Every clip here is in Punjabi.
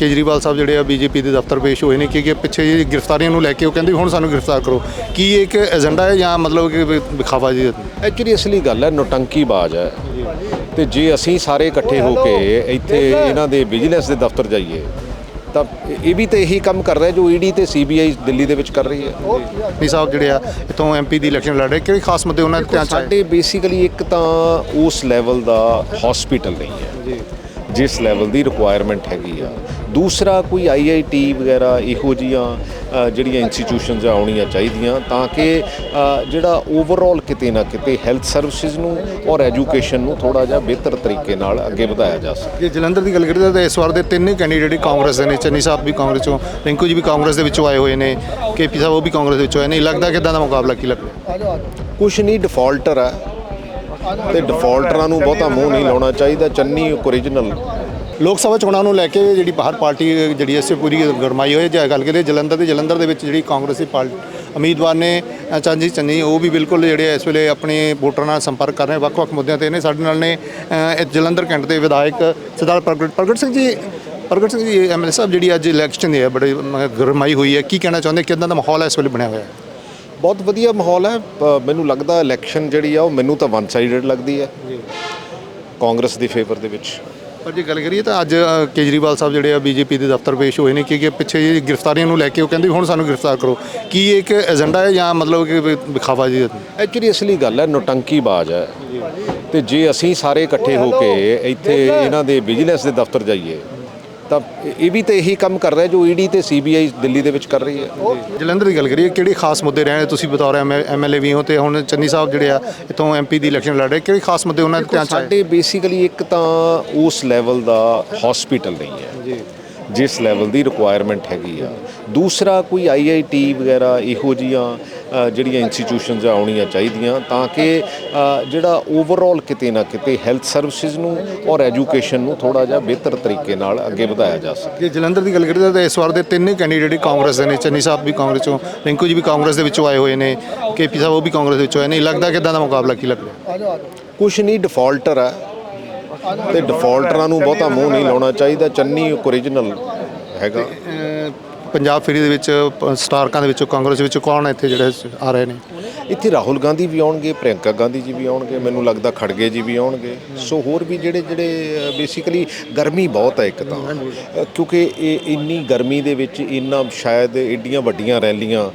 ਕੇਜਰੀਵਾਲ ਸਾਹਿਬ ਜਿਹੜੇ ਆ ਬੀਜੇਪੀ ਦੇ ਦਫ਼ਤਰ ਪੇਸ਼ ਹੋਏ ਨੇ ਕਿ ਕਿ ਪਿੱਛੇ ਜੀ ਗ੍ਰਿਫਤਾਰੀਆਂ ਨੂੰ ਲੈ ਕੇ ਉਹ ਕਹਿੰਦੇ ਹੁਣ ਸਾਨੂੰ ਗ੍ਰਿਫਤਾਰ ਕਰੋ। ਕੀ ਇਹ ਇੱਕ ਏਜੰਡਾ ਹੈ ਜਾਂ ਮਤਲਬ ਕਿ ਵਿਖਾਵਾ ਜੀ? ਐਕਚੁਅਲੀ ਅਸਲੀ ਗੱਲ ਹੈ ਨੋਟੰਕੀਬਾਜ਼ ਹੈ। ਤੇ ਜੇ ਅਸੀਂ ਸਾਰੇ ਇਕੱਠੇ ਹੋ ਕੇ ਇੱਥੇ ਇਹਨਾਂ ਦੇ ਵਿਜੀਲੈਂਸ ਦੇ ਦਫ਼ਤਰ ਜਾਈਏ ਤਾਂ ਇਹ ਵੀ ਤਾਂ ਇਹੀ ਕੰਮ ਕਰ ਰਿਹਾ ਜੋ ਈਡੀ ਤੇ ਸੀਬੀਆਈ ਦਿੱਲੀ ਦੇ ਵਿੱਚ ਕਰ ਰਹੀ ਹੈ। ਨਹੀਂ ਸਾਹਿਬ ਜਿਹੜੇ ਆ ਇਥੋਂ ਐਮਪੀ ਦੀ ਇਲੈਕਸ਼ਨ ਲੜ ਰਹੇ ਕਿਹੜੇ ਖਾਸ ਮੁੱਦੇ ਉਹਨਾਂ ਦੇ ਧਿਆਨ ਚ ਸਾਡੇ ਬੇਸਿਕਲੀ ਇੱਕ ਤਾਂ ਉਸ ਲੈਵਲ ਦਾ ਹਸਪੀਟਲ ਨਹੀਂ ਹੈ ਜਿਸ ਲੈਵਲ ਦੀ ਰਿਕੁਆਇਰਮੈਂਟ ਹੈਗੀ ਆ। ਦੂਸਰਾ ਕੋਈ ਆਈਆਈਟੀ ਵਗੈਰਾ ਇਹੋ ਜੀਆਂ ਜਿਹੜੀਆਂ ਇੰਸਟੀਟਿਊਸ਼ਨਸ ਆਉਣੀਆਂ ਚਾਹੀਦੀਆਂ ਤਾਂ ਕਿ ਜਿਹੜਾ ਓਵਰਆਲ ਕਿਤੇ ਨਾ ਕਿਤੇ ਹੈਲਥ ਸਰਵਿਸਿਜ਼ ਨੂੰ ਔਰ ਐਜੂਕੇਸ਼ਨ ਨੂੰ ਥੋੜਾ ਜਿਹਾ ਬਿਹਤਰ ਤਰੀਕੇ ਨਾਲ ਅੱਗੇ ਵਧਾਇਆ ਜਾ ਸਕੇ। ਜੇ ਜਲੰਧਰ ਦੀ ਗੱਲ ਕਰੀਏ ਤਾਂ ਇਸ ਵਾਰ ਦੇ ਤਿੰਨ ਕੈਂਡੀਡੇਟ ਕਾਂਗਰਸ ਦੇ ਨੇ ਚੰਨੀ ਸਾਹਿਬ ਵੀ ਕਾਂਗਰਸ ਚੋਂ ਰਿੰਕੂ ਜੀ ਵੀ ਕਾਂਗਰਸ ਦੇ ਵਿੱਚੋਂ ਆਏ ਹੋਏ ਨੇ ਕੇਪੀ ਸਾਹਿਬ ਉਹ ਵੀ ਕਾਂਗਰਸ ਦੇ ਵਿੱਚੋਂ ਆਏ ਨੇ ਲੱਗਦਾ ਕਿਦਾਂ ਦਾ ਮੁਕਾਬਲਾ ਕੀ ਲੱਗ ਰਿਹਾ ਕੁਛ ਨਹੀਂ ਡਿਫਾਲਟਰ ਹੈ ਤੇ ਡਿਫਾਲਟਰਾਂ ਨੂੰ ਬਹੁਤਾ ਮੂੰਹ ਨਹੀਂ ਲਾਉਣਾ ਚਾਹੀਦਾ ਚੰਨੀ ਓਰੀਜਨਲ ਲੋਕ ਸਭਾ ਚੋਣਾਂ ਨੂੰ ਲੈ ਕੇ ਜਿਹੜੀ ਬਾਹਰ ਪਾਰਟੀ ਜਿਹੜੀ ਐਸੇ ਪੂਰੀ ਗਰਮਾਈ ਹੋਈ ਹੈ। ਜੇ ਗੱਲ ਕਰੀਏ ਜਲੰਧਰ ਦੇ ਜਲੰਧਰ ਦੇ ਵਿੱਚ ਜਿਹੜੀ ਕਾਂਗਰਸੀ ਪਾਰਟੀ ਉਮੀਦਵਾਰ ਨੇ ਚਰਨਜੀਤ ਚੰਨੀ ਉਹ ਵੀ ਬਿਲਕੁਲ ਜਿਹੜੇ ਇਸ ਵੇਲੇ ਆਪਣੇ ਵੋਟਰਾਂ ਨਾਲ ਸੰਪਰਕ ਕਰ ਰਹੇ ਵੱਖ-ਵੱਖ ਮੁੱਦਿਆਂ ਤੇ ਨੇ। ਸਾਡੇ ਨਾਲ ਨੇ ਜਲੰਧਰ ਕੈਂਟ ਦੇ ਵਿਧਾਇਕ ਸਰਦਾਰ ਪ੍ਰਗਟ ਪ੍ਰਗਟ ਸਿੰਘ ਜੀ ਪ੍ਰਗਟ ਸਿੰਘ ਜੀ ਐਮਐਲਏ ਸਾਹਿਬ ਜਿਹੜੀ ਅੱਜ ਇਲੈਕਸ਼ਨ ਦੀ ਹੈ ਬੜੀ ਗਰਮਾਈ ਹੋਈ ਹੈ। ਕੀ ਕਹਿਣਾ ਚਾਹੁੰਦੇ? ਕਿਦਾਂ ਦਾ ਮਾਹੌਲ ਹੈ ਇਸ ਵੇਲੇ ਬਣਿਆ ਹੋਇਆ? ਹੈ ਬਹੁਤ ਵਧੀਆ ਮਾਹੌਲ ਹੈ। ਮੈਨੂੰ ਲੱਗਦਾ ਇਲੈਕਸ਼ਨ ਜਿਹੜੀ ਆ ਉਹ ਮੈਨੂੰ ਤਾਂ ਵਨ ਸਾਈਡਡ ਲੱਗਦੀ ਹੈ। ਕਾਂਗਰਸ ਦੇ ਫੇਵਰ ਦੇ ਵਿੱਚ। ਪਰ ਜੇ ਗੱਲ ਕਰੀਏ ਤਾਂ ਅੱਜ ਅ, ਕੇਜਰੀਵਾਲ ਸਾਹਿਬ ਜਿਹੜੇ ਆ ਬੀਜੇਪੀ ਦੇ ਦਫ਼ਤਰ ਪੇਸ਼ ਹੋਏ ਨੇ ਕਿ ਕਿ ਪਿੱਛੇ ਜੀ ਗ੍ਰਿਫਤਾਰੀਆਂ ਨੂੰ ਲੈ ਕੇ ਉਹ ਕਹਿੰਦੇ ਵੀ ਹੁਣ ਸਾਨੂੰ ਗ੍ਰਿਫਤਾਰ ਕਰੋ। ਕੀ ਇਹ ਇੱਕ ਏਜੰਡਾ ਹੈ ਜਾਂ ਮਤਲਬ ਕਿ ਵੀ ਵਿਖਾਵਾ ਜੀ? ਐਕਚੁਅਲੀ ਅਸਲੀ ਗੱਲ ਹੈ ਨੋਟੰਕੀਬਾਜ਼ ਹੈ। ਤੇ ਜੇ ਅਸੀਂ ਸਾਰੇ ਇਕੱਠੇ ਹੋ ਕੇ ਇੱਥੇ ਇਹਨਾਂ ਦੇ ਵਿਜੀਲੈਂਸ ਦੇ ਦਫ਼ਤਰ ਜਾਈਏ ਤਾਂ ਇਹ ਵੀ ਤਾਂ ਇਹੀ ਕੰਮ ਕਰ ਰਿਹਾ ਜੋ ਈਡੀ ਤੇ ਸੀਬੀਆਈ ਦਿੱਲੀ ਦੇ ਵਿੱਚ ਕਰ ਰਹੀ ਹੈ। ਜਲੰਧਰ ਦੀ ਗੱਲ ਕਰੀਏ ਕਿਹੜੇ ਖਾਸ ਮੁੱਦੇ ਰਹੇ ਤੁਸੀਂ ਬਤੌਰ ਐਮਐਲਏ ਵੀ ਹੋ ਤੇ ਹੁਣ ਚੰਨੀ ਸਾਹਿਬ ਜਿਹੜੇ ਆ ਇਥੋਂ ਐਮਪੀ ਦੀ ਇਲੈਕਸ਼ਨ ਲੜ ਰਹੇ ਕਿਹੜੇ ਖਾਸ ਮੁੱਦੇ ਉਹਨਾਂ ਦੇ ਧਿਆਨ ਚ ਸਾਡੇ ਬੇਸਿਕਲੀ ਇੱਕ ਤਾਂ ਉਸ ਲੈਵਲ ਦਾ ਹਸਪੀਟਲ ਨਹੀਂ ਹੈ। ਜਿਸ ਲੈਵਲ ਦੀ ਰਿਕੁਆਇਰਮੈਂਟ ਹੈਗੀ ਆ। ਦੂਸਰਾ ਕੋਈ ਆਈਆਈਟੀ ਵਗੈਰਾ ਇਹੋ ਜੀਆਂ ਜਿਹੜੀਆਂ ਇੰਸਟੀਟਿਊਸ਼ਨਸ ਆਉਣੀਆਂ ਚਾਹੀਦੀਆਂ ਤਾਂ ਕਿ ਜਿਹੜਾ ਓਵਰਆਲ ਕਿਤੇ ਨਾ ਕਿਤੇ ਹੈਲਥ ਸਰਵਿਸਿਜ਼ ਨੂੰ ਔਰ ਐਜੂਕੇਸ਼ਨ ਨੂੰ ਥੋੜਾ ਜਿਹਾ ਬਿਹਤਰ ਤਰੀਕੇ ਨਾਲ ਅੱਗੇ ਵਧਾਇਆ ਜਾ ਸਕੇ। ਜੇ ਜਲੰਧਰ ਦੀ ਗੱਲ ਕਰੀਏ ਤਾਂ ਇਸ ਵਾਰ ਦੇ ਤਿੰਨ ਕੈਂਡੀਡੇਟ ਕਾਂਗਰਸ ਦੇ ਨੇ ਚੰਨੀ ਸਾਹਿਬ ਵੀ ਕਾਂਗਰਸ ਚੋਂ ਰਿੰਕੂ ਜੀ ਵੀ ਕਾਂਗਰਸ ਦੇ ਵਿੱਚੋਂ ਆਏ ਹੋਏ ਨੇ ਕੇਪੀ ਸਾਹਿਬ ਉਹ ਵੀ ਕਾਂਗਰਸ ਦੇ ਵਿੱਚੋਂ ਆਏ ਨੇ ਲੱਗਦਾ ਕਿਦਾਂ ਦਾ ਮੁਕਾਬਲਾ ਕੀ ਲੱਗ ਰਿਹਾ ਕੁਛ ਨਹੀਂ ਡਿਫਾਲਟਰ ਹੈ ਤੇ ਡਿਫਾਲਟਰਾਂ ਨੂੰ ਬਹੁਤਾ ਮੂੰਹ ਨਹੀਂ ਲਾਉਣਾ ਚਾਹੀਦਾ ਚੰਨੀ ਓਰੀਜਨਲ ਹੈਗਾ। ਪੰਜਾਬ ਫੇਰੀ ਦੇ ਵਿੱਚ ਪ- ਸਟਾਰਕਾਂ ਦੇ ਵਿੱਚੋਂ ਕਾਂਗਰਸ ਵਿੱਚੋਂ ਕੌਣ ਇੱਥੇ ਜਿਹੜੇ ਆ ਰਹੇ ਨੇ? ਇੱਥੇ ਰਾਹੁਲ ਗਾਂਧੀ ਵੀ ਆਉਣਗੇ ਪ੍ਰਿਯੰਕਾ ਗਾਂਧੀ ਜੀ ਵੀ ਆਉਣਗੇ ਮੈਨੂੰ ਲੱਗਦਾ ਖੜਗੇ ਜੀ ਵੀ ਆਉਣਗੇ। ਸੋ ਹੋਰ ਵੀ ਜਿਹੜੇ ਜਿਹੜੇ ਬੇਸਿਕਲੀ ਗਰਮੀ ਬਹੁਤ ਹੈ ਇੱਕ ਤਾਂ। ਅ, ਕਿਉਂਕਿ ਇਹ ਇੰਨੀ ਗਰਮੀ ਦੇ ਵਿੱਚ ਇੰਨਾ ਸ਼ਾਇਦ ਏਡੀਆਂ ਵੱਡੀਆਂ ਰੈਲੀਆਂ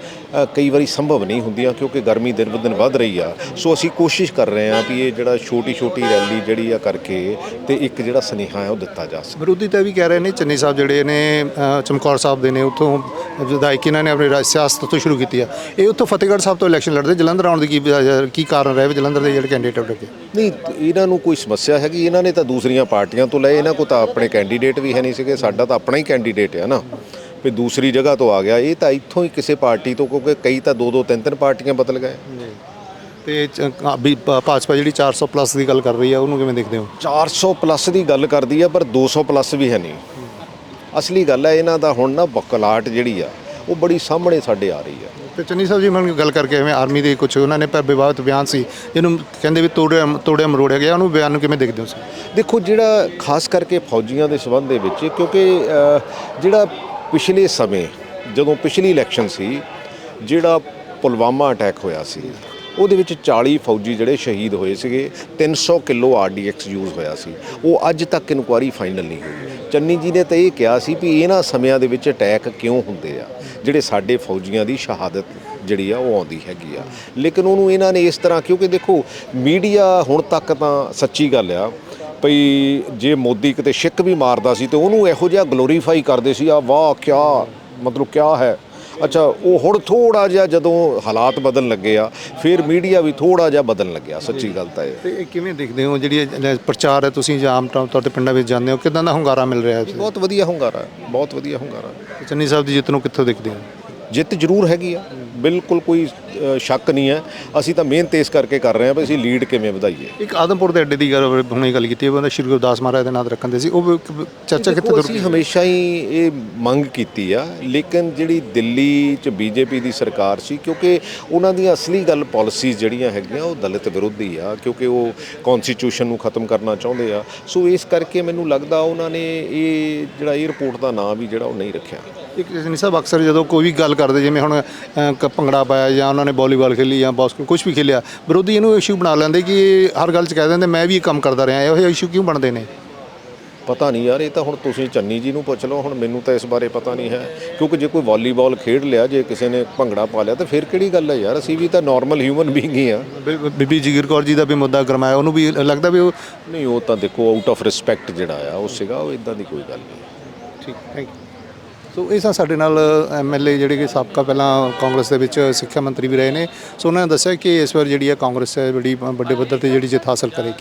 ਕਈ ਵਾਰੀ ਸੰਭਵ ਨਹੀਂ ਹੁੰਦੀਆਂ ਕਿਉਂਕਿ ਗਰਮੀ ਦਿਨ ਬ ਦਿਨ ਵੱਧ ਰਹੀ ਆ। ਸੋ ਅਸੀਂ ਕੋਸ਼ਿਸ਼ ਕਰ ਰਹੇ ਹਾਂ ਵੀ ਇਹ ਜਿਹੜਾ ਛੋਟੀ ਛੋਟੀ ਰੈਲੀ ਜਿਹੜੀ ਆ ਕਰਕੇ ਤੇ ਇੱਕ ਜਿਹੜਾ ਸੁਨੇਹਾ ਹੈ ਉਹ ਦਿੱਤਾ ਜਾ ਸਕੇ। ਵਿਰੋਧੀ ਤਾਂ ਵੀ ਕਹਿ ਰਹੇ ਨੇ ਚੰਨੀ ਸਾਹਿਬ ਜਿਹੜੇ ਨੇ ਚਮਕੌਰ ਸਾਹਿਬ ਦੇ ਨੇ ਉੱਥੋਂ ਵਿਧਾਇਕ ਇਹਨਾਂ ਨੇ ਆਪਣੀ ਸਿਆਸਤ ਤੋਂ ਸ਼ੁਰੂ ਕੀਤੀ ਆ। ਇਹ ਉੱਥੋਂ ਫਤਿਹਗੜ੍ਹ ਸਾਹਿਬ ਤੋਂ ਇਲੈਕਸ਼ਨ ਲੜਦੇ ਜਲੰਧਰ ਆਉਣ ਦੀ ਕੀ ਕੀ ਕਾਰਨ ਰਹੇ ਜਲੰਧਰ ਦੇ ਜਿਹੜੇ ਕੈਂਡੀਡੇਟ ਉੱਠ ਕੇ ਨਹੀਂ ਇਹਨਾਂ ਨੂੰ ਕੋਈ ਸਮੱਸਿਆ ਹੈਗੀ ਇਹਨਾਂ ਨੇ ਤਾਂ ਦੂਸਰੀਆਂ ਪਾਰਟੀਆਂ ਤੋਂ ਲਏ ਇਹਨਾਂ ਕੋ ਤਾਂ ਆਪਣੇ ਕੈਂਡੀਡੇਟ ਵੀ ਹੈ ਨਹੀਂ ਸੀਗੇ ਸਾਡਾ ਤਾਂ ਆਪਣਾ ਹੀ ਕੈਂਡੀਡੇਟ ਹੈ ਨਾ। ਵੀ ਦੂਸਰੀ ਜਗ੍ਹਾ ਤੋਂ ਆ ਗਿਆ। ਇਹ ਤਾਂ ਇੱਥੋਂ ਹੀ ਕਿਸੇ ਪਾਰਟੀ ਤੋਂ ਕਿਉਂਕਿ ਕਈ ਤਾਂ ਦੋ ਦੋ ਤਿੰਨ ਤਿੰਨ ਪਾਰਟੀਆਂ ਬਦਲ ਗਏ। ਤੇ ਚ- ਅ, ਵੀ ਭ- ਭਾਜਪਾ ਜਿਹੜੀ 400 ਪਲੱਸ ਦੀ ਗੱਲ ਕਰ ਰਹੀ ਆ ਉਹਨੂੰ ਕਿਵੇਂ ਦੇਖਦੇ ਹੋ? 400 ਪਲੱਸ ਦੀ ਗੱਲ ਕਰਦੀ ਆ ਪਰ 200 ਪਲੱਸ ਵੀ ਹੈ ਨਹੀਂ। ਅਸਲੀ ਗੱਲ ਹੈ ਇਹਨਾਂ ਦਾ ਹੁਣ ਨਾ ਬਕਲਾਟ ਜਿਹੜੀ ਆ ਉਹ ਬੜੀ ਸਾਹਮਣੇ ਸਾਡੇ ਆ ਰਹੀ ਆ। ਤੇ ਚੰਨੀ ਸਾਹਿਬ ਜੀ ਮੈਨੂੰ ਗੱਲ ਕਰਕੇ ਐਵੇਂ ਆਰਮੀ ਦੇ ਕੁਝ ਉਹਨਾਂ ਨੇ ਪਰ ਵਿਵਾਦਤ ਬਿਆਨ ਸੀ ਜਿਹਨੂੰ ਕਹਿੰਦੇ ਵੀ ਤੋੜਿਆ ਤੋੜਿਆ ਮਰੋੜਿਆ ਗਿਆ ਉਹਨੂੰ ਬਿਆਨ ਨੂੰ ਕਿਵੇਂ ਦੇਖਦੇ ਹੋ ਤੁਸੀਂ ਦੇਖੋ ਜਿਹੜਾ ਖਾਸ ਕਰਕੇ ਫੌਜੀਆਂ ਦੇ ਸਬੰਧ ਦੇ ਵਿੱਚ ਕਿਉਂਕਿ ਅ, ਜਿਹੜਾ ਪਿਛਲੇ ਸਮੇਂ ਜਦੋਂ ਪਿਛਲੀ ਇਲੈਕਸ਼ਨ ਸੀ, ਜਿਹੜਾ ਪੁਲਵਾਮਾ ਅਟੈਕ ਹੋਇਆ ਸੀ, ਉਹਦੇ ਵਿੱਚ 40 ਫੌਜੀ ਜਿਹੜੇ ਸ਼ਹੀਦ ਹੋਏ ਸੀਗੇ 300 ਕਿਲੋ ਆਰਡੀਐਕਸ ਯੂਜ਼ ਹੋਇਆ ਸੀ। ਉਹ ਅੱਜ ਤੱਕ ਇਨਕੁਆਰੀ ਫਾਈਨਲ ਨਹੀਂ ਹੋਈ। ਚੰਨੀ ਜੀ ਨੇ ਤਾਂ ਇਹ ਕਿਹਾ ਸੀ ਵੀ ਇਹਨਾਂ ਸਮਿਆਂ ਦੇ ਵਿੱਚ ਅਟੈਕ ਕਿਉਂ ਹੁੰਦੇ ਆ? ਜਿਹੜੇ ਸਾਡੇ ਫੌਜੀਆਂ ਦੀ ਸ਼ਹਾਦਤ ਜਿਹੜੀ ਆ, ਉਹ ਆਉਂਦੀ ਹੈਗੀ ਆ। ਲੇਕਿਨ ਉਹਨੂੰ ਇਹਨਾਂ ਨੇ ਇਸ ਤਰ੍ਹਾਂ, ਕਿਉਂਕਿ ਦੇਖੋ ਮੀਡੀਆ ਹੁਣ ਤੱਕ ਤਾਂ ਸੱਚੀ ਗੱਲ ਆ ਭਈ ਜੇ ਮੋਦੀ ਕਿਤੇ ਸ਼ਿੱਕ ਵੀ ਮਾਰਦਾ ਸੀ ਤੇ ਉਹਨੂੰ ਇਹੋ ਜਿਹਾ ਗਲੋਰੀਫਾਈ ਕਰਦੇ ਸੀ ਆ ਵਾਹ ਕਿਆ ਮਤਲਬ ਕਿਆ ਹੈ। ਅੱਛਾ ਉਹ ਹੁਣ ਥੋੜਾ ਜਿਹਾ ਜਦੋਂ ਹਾਲਾਤ ਬਦਲਣ ਲੱਗੇ ਆ ਫਿਰ ਮੀਡੀਆ ਵੀ ਥੋੜਾ ਜਿਹਾ ਬਦਲਣ ਲੱਗਿਆ ਸੱਚੀ ਗੱਲ ਤਾਂ ਇਹ। ਤੇ ਕਿਵੇਂ ਦੇਖਦੇ ਹੋ ਜਿਹੜੀ ਪ੍ਰਚਾਰ ਹੈ ਤੁਸੀਂ ਜਾਂ ਆਮ ਤੌਰ ਤੇ ਪਿੰਡਾਂ ਵਿੱਚ ਜਾਂਦੇ ਹੋ ਕਿਦਾਂ ਦਾ ਹੁੰਗਾਰਾ ਮਿਲ ਰਿਹਾ ਹੈ ਬਹੁਤ ਵਧੀਆ ਹੁੰਗਾਰਾ ਬਹੁਤ ਵਧੀਆ ਹੁੰਗਾਰਾ। ਚੰਨੀ ਸਾਹਿਬ ਦੀ ਜਿੱਤ ਨੂੰ ਕਿੱਥੋਂ ਦੇਖਦੇ ਹੋ? ਜਿੱਤ ਜ਼ਰੂਰ ਹੈਗੀ ਆ। ਬਿਲਕੁਲ ਕੋਈ ਸ਼ੱਕ ਨਹੀਂ ਹੈ। ਅਸੀਂ ਤਾਂ ਮਿਹਨਤ ਇਸ ਕਰਕੇ ਕਰ ਰਹੇ ਹਾਂ ਵੀ ਅਸੀਂ ਲੀਡ ਕਿਵੇਂ ਵਧਾਈਏ। ਇੱਕ ਆਦਮਪੁਰ ਦੇ ਅੱਡੇ ਦੀ ਗੱਲ ਹੁਣੇ ਗੱਲ ਕੀਤੀ ਹੈ ਸ਼੍ਰੀ ਗੁਰਦਾਸ ਮਹਾਰਾਜ ਦੇ ਨਾਂ ਰੱਖਣ ਦੇ ਸੀ। ਉਹ ਚਰਚਾ ਕਿੱਥੇ ਦੇਖੋ, ਤੁਰ ਅਸੀਂ ਹਮੇਸ਼ਾ ਹੀ ਇਹ ਮੰਗ ਕੀਤੀ ਆ ਲੇਕਿਨ ਜਿਹੜੀ ਦਿੱਲੀ 'ਚ ਬੀਜੇਪੀ ਦੀ ਸਰਕਾਰ ਸੀ ਕਿਉਂਕਿ ਉਹਨਾਂ ਦੀਆਂ ਅਸਲੀ ਗੱਲ ਪਾਲਿਸੀਜ਼ ਜਿਹੜੀਆਂ ਹੈਗੀਆਂ ਉਹ ਦਲਿਤ ਵਿਰੋਧੀ ਆ ਕਿਉਂਕਿ ਉਹ ਕਨਸਟੀਟਿਊਸ਼ਨ ਨੂੰ ਖਤਮ ਕਰਨਾ ਚਾਹੁੰਦੇ ਆ। ਸੋ ਇਸ ਕਰਕੇ ਮੈਨੂੰ ਲੱਗਦਾ ਉਹਨਾਂ ਨੇ ਇਹ ਜਿਹੜਾ 에ਅਰਪੋਰਟ ਦਾ ਨਾਂ ਵੀ ਜਿਹੜਾ ਉਹ ਨਹੀਂ ਰੱਖਿਆ। ਇੱਕ ਸਾਹਿਬ ਅਕਸਰ ਜਦੋਂ ਕੋਈ ਵੀ ਗੱਲ ਕਰਦੇ ਜਿਵੇਂ ਹੁਣ ਭੰਗੜਾ ਪਾਇਆ ਜਾਂ ਉਹਨਾਂ ਨੇ ਵਾਲੀਬਾਲ ਖੇਲੀ ਜਾਂ ਬਾਸਕਟ ਕੁਝ ਵੀ ਖੇਲਿਆ ਵਿਰੋਧੀ ਇਹਨੂੰ ਇਸ਼ੂ ਬਣਾ ਲੈਂਦੇ ਕਿ ਹਰ ਗੱਲ 'ਚ ਕਹਿ ਦਿੰਦੇ ਮੈਂ ਵੀ ਇਹ ਕੰਮ ਕਰਦਾ ਰਿਹਾ। ਇਹੋ ਜਿਹੇ ਇਸ਼ੂ ਕਿਉਂ ਬਣਦੇ ਨੇ? ਪਤਾ ਨਹੀਂ ਯਾਰ ਇਹ ਤਾਂ ਹੁਣ ਤੁਸੀਂ ਚੰਨੀ ਜੀ ਨੂੰ ਪੁੱਛ ਲਓ ਹੁਣ ਮੈਨੂੰ ਤਾਂ ਇਸ ਬਾਰੇ ਪਤਾ ਨਹੀਂ ਹੈ। ਕਿਉਂਕਿ ਜੇ ਕੋਈ ਵਾਲੀਬਾਲ ਖੇਡ ਲਿਆ ਜੇ ਕਿਸੇ ਨੇ ਭੰਗੜਾ ਪਾ ਲਿਆ ਤਾਂ ਫਿਰ ਕਿਹੜੀ ਗੱਲ ਹੈ ਯਾਰ? ਅਸੀਂ ਵੀ ਤਾਂ ਨਾਰਮਲ ਹਿਊਮਨ ਬੀਇੰਗ ਹੀ ਆ। ਬੀਬੀ ਜਗੀਰ ਕੌਰ ਜੀ ਦਾ ਵੀ ਮੁੱਦਾ ਗਰਮਾਇਆ ਉਹਨੂੰ ਵੀ ਲੱਗਦਾ ਵੀ ਉਹ ਨਹੀਂ ਉਹ ਤਾਂ ਦੇਖੋ ਆਊਟ ਆਫ ਰਿਸਪੈਕਟ ਜਿਹੜਾ ਆ ਉਹ ਸੀਗਾ ਉਹ ਇਦਾਂ ਦੀ ਕੋਈ ਗੱਲ ਨਹੀਂ। ਠੀਕ ਥੈਂਕ ਯੂ ਸੋ ਇਹ ਸਨ ਸਾਡੇ ਨਾਲ ਐਮਐਲਏ ਜਿਹੜੇ ਕਿ ਸਾਬਕਾ ਪਹਿਲਾਂ ਕਾਂਗਰਸ ਦੇ ਵਿੱਚ ਸਿੱਖਿਆ ਮੰਤਰੀ ਵੀ ਰਹੇ ਨੇ। ਸੋ ਉਹਨਾਂ ਨੇ ਦੱਸਿਆ ਕਿ ਇਸ ਵਾਰ ਜਿਹੜੀ ਹੈ ਕਾਂਗਰਸ ਹੈ, ਬੜੀ ਵੱਡੇ ਪੱਧਰ ਤੇ ਜਿਹੜੀ ਜਿੱਤ ਹਾਸਲ ਕਰੇਗੀ।